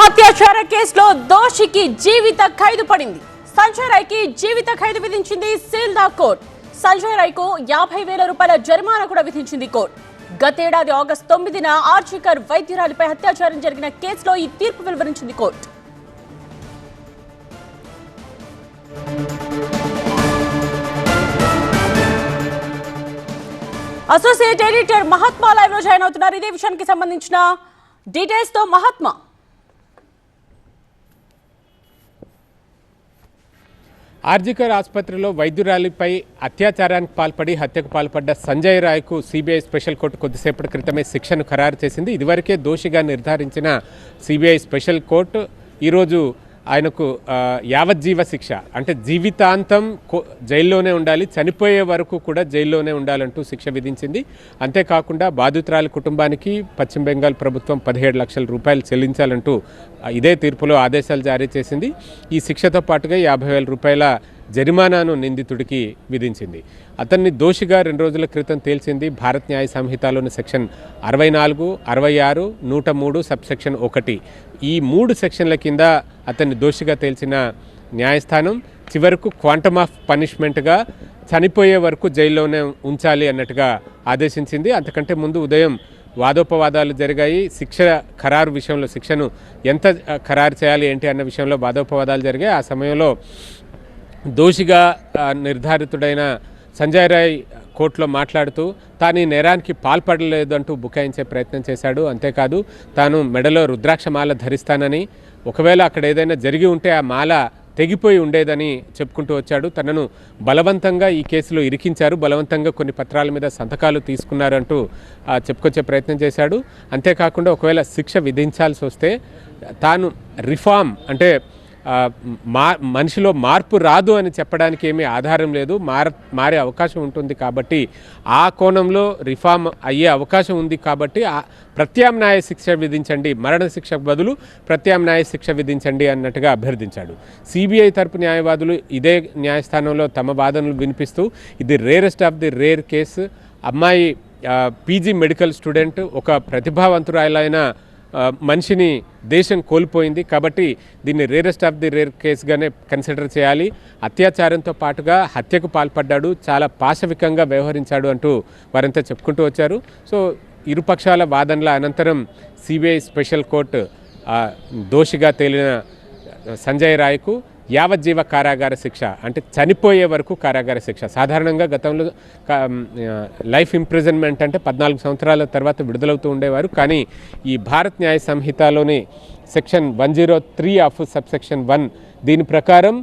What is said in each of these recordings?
హత్యాచార కేసులో దోషికి జీవిత ఖైదు పడింది. సంజయ్ రాయ్కి జీవిత ఖైదు విధించింది సీల్దా కోర్ట్. సంజయ్ రాయ్కు యాభై వేల రూపాయల జరిమానా కూడా విధించింది కోర్టు. గతేడాది ఆగస్టు తొమ్మిదిన ఆర్చికర్ వైద్యురాలిపై అత్యాచారం జరిగిన కేసులో ఈ తీర్పు వెలువరించింది కోర్టు. అసోసియేట్ ఎడిటర్ మహాత్మా లైవ్లో జాయిన్ అవుతున్నారు. ఇదే విషయానికి సంబంధించిన డీటెయిల్స్తో మహాత్మా. ఆర్జికర్ ఆసుపత్రిలో వైద్యురాలిపై అత్యాచారానికి పాల్పడి హత్యకు పాల్పడ్డ సంజయ్ రాయ్కు సిబిఐ స్పెషల్ కోర్టు కొద్దిసేపటి క్రితమే శిక్షను ఖరారు చేసింది. ఇదివరకే దోషిగా నిర్ధారించిన సిబిఐ స్పెషల్ కోర్టు ఈరోజు ఆయనకు యావజ్జీవ శిక్ష. అంటే జీవితాంతం కో- జైల్లోనే ఉండాలి చనిపోయే వరకు కూడా జైల్లోనే ఉండాలంటూ శిక్ష విధించింది. అంతేకాకుండా బాధితురాలి కుటుంబానికి పశ్చిమ బెంగాల్ ప్రభుత్వం పదిహేడు లక్షల రూపాయలు చెల్లించాలంటూ ఇదే తీర్పులో ఆదేశాలు జారీ చేసింది. ఈ శిక్షతో పాటుగా యాభై వేల రూపాయల జరిమానాను నిందితుడికి విధించింది. అతన్ని దోషిగా రెండు రోజుల క్రితం తేల్చింది భారత్ న్యాయ సంహితలోని సెక్షన్ అరవై నాలుగు అరవై ఆరు నూట మూడు సబ్ సెక్షన్ ఒకటి. ఈ మూడు సెక్షన్ల కింద అతన్ని దోషిగా తేల్చిన న్యాయస్థానం చివరకు క్వాంటమ్ ఆఫ్ పనిష్మెంట్గా చనిపోయే వరకు జైల్లోనే ఉంచాలి అన్నట్టుగా ఆదేశించింది. అంతకంటే ముందు ఉదయం వాదోపవాదాలు జరిగాయి. శిక్ష ఖరారు విషయంలో శిక్షను ఎంత ఖరారు చేయాలి ఏంటి అన్న విషయంలో వాదోపవాదాలు జరిగాయి. ఆ సమయంలో దోషిగా నిర్ధారితుడైన సంజయ్ రాయ్ కోర్టులో మాట్లాడుతూ తాను ఈ నేరానికి పాల్పడలేదంటూ బుకాయించే ప్రయత్నం చేశాడు. అంతేకాదు తాను మెడలో రుద్రాక్ష మాల ధరిస్తానని ఒకవేళ అక్కడ ఏదైనా జరిగి ఉంటే ఆ మాల తెగిపోయి ఉండేదని చెప్పుకుంటూ వచ్చాడు. తనను బలవంతంగా ఈ కేసులో ఇరికించారు. బలవంతంగా కొన్ని పత్రాల మీద సంతకాలు తీసుకున్నారంటూ చెప్పుకొచ్చే ప్రయత్నం చేశాడు. అంతేకాకుండా ఒకవేళ శిక్ష విధించాల్సి వస్తే తాను రిఫార్మ్ అంటే మా మనిషిలో మార్పు రాదు అని చెప్పడానికి ఏమీ ఆధారం లేదు. మార మారే అవకాశం ఉంటుంది కాబట్టి ఆ కోణంలో రిఫార్మ్ అయ్యే అవకాశం ఉంది కాబట్టి ప్రత్యామ్నాయ శిక్ష విధించండి. మరణ శిక్షకు బదులు ప్రత్యామ్నాయ శిక్ష విధించండి అన్నట్టుగా అభ్యర్థించాడు. సిబిఐ తరపు న్యాయవాదులు ఇదే న్యాయస్థానంలో తమ వాదనలు వినిపిస్తూ ఇది rarest of the rare case. అమ్మాయి పీజీ మెడికల్ స్టూడెంట్ ఒక ప్రతిభావంతురాలైన మనిషిని దేశం కోల్పోయింది కాబట్టి దీన్ని రేరెస్ట్ ఆఫ్ ది రేర్ కేసుగానే కన్సిడర్ చేయాలి. అత్యాచారంతో పాటుగా హత్యకు పాల్పడ్డాడు చాలా పాశవికంగా వ్యవహరించాడు అంటూ వారంతా చెప్పుకుంటూ వచ్చారు. సో ఇరుపక్షాల వాదనల అనంతరం సిబిఐ స్పెషల్ కోర్టు దోషిగా తేలిన సంజయ్ రాయ్కు యావజ్జీవ కారాగార శిక్ష అంటే చనిపోయే వరకు కారాగార శిక్ష. సాధారణంగా గతంలో లైఫ్ ఇంప్రిజన్మెంట్ అంటే పద్నాలుగు సంవత్సరాల తర్వాత విడుదలవుతూ ఉండేవారు. కానీ ఈ Bharat Nyaya సంహితలోని section one zero three of sub section one దీని ప్రకారం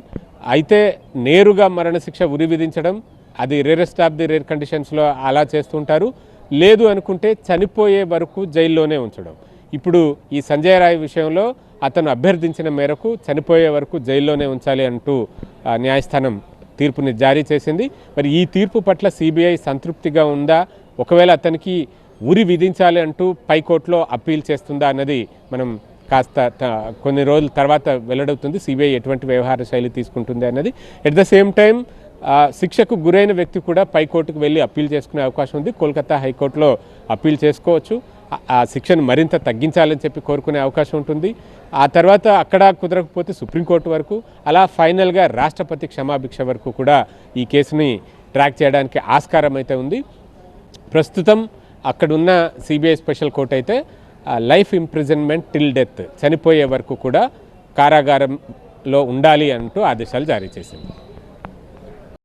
అయితే నేరుగా మరణశిక్ష ఉరి విధించడం అది రేరెస్ట్ ఆఫ్ ది రేర్ కండిషన్స్లో అలా చేస్తుంటారు లేదు అనుకుంటే చనిపోయే వరకు జైల్లోనే ఉంచడం. ఇప్పుడు ఈ సంజయ్ రాయ్ విషయంలో అతను అభ్యర్థించిన మేరకు చనిపోయే వరకు జైల్లోనే ఉంచాలి అంటూ న్యాయస్థానం తీర్పుని జారీ చేసింది. మరి ఈ తీర్పు పట్ల సిబిఐ సంతృప్తిగా ఉందా? ఒకవేళ అతనికి ఉరి విధించాలి అంటూ పైకోర్టులో అప్పీల్ చేస్తుందా అన్నది మనం కాస్త త- కొన్ని రోజుల తర్వాత వెల్లడవుతుంది. సిబిఐ ఎటువంటి వ్యవహార శైలి తీసుకుంటుంది అన్నది. ఎట్ ద సేమ్ టైం శిక్షకు గురైన వ్యక్తి కూడా పైకోర్టుకు వెళ్ళి అప్పీల్ చేసుకునే అవకాశం ఉంది. కోల్కతా హైకోర్టులో అప్పీల్ చేసుకోవచ్చు. ఆ శిక్షను మరింత తగ్గించాలని చెప్పి కోరుకునే అవకాశం ఉంటుంది. ఆ తర్వాత అక్కడ కుదరకపోతే సుప్రీంకోర్టు వరకు అలా ఫైనల్గా రాష్ట్రపతి క్షమాభిక్ష వరకు కూడా ఈ కేసుని ట్రాక్ చేయడానికి ఆస్కారం అయితే ఉంది. ప్రస్తుతం అక్కడున్న సిబిఐ స్పెషల్ కోర్ట్ అయితే లైఫ్ ఇంప్రిజన్మెంట్ టిల్ డెత్ చనిపోయే వరకు కూడా కారాగారంలో ఉండాలి అంటూ ఆదేశాలు జారీ చేసింది.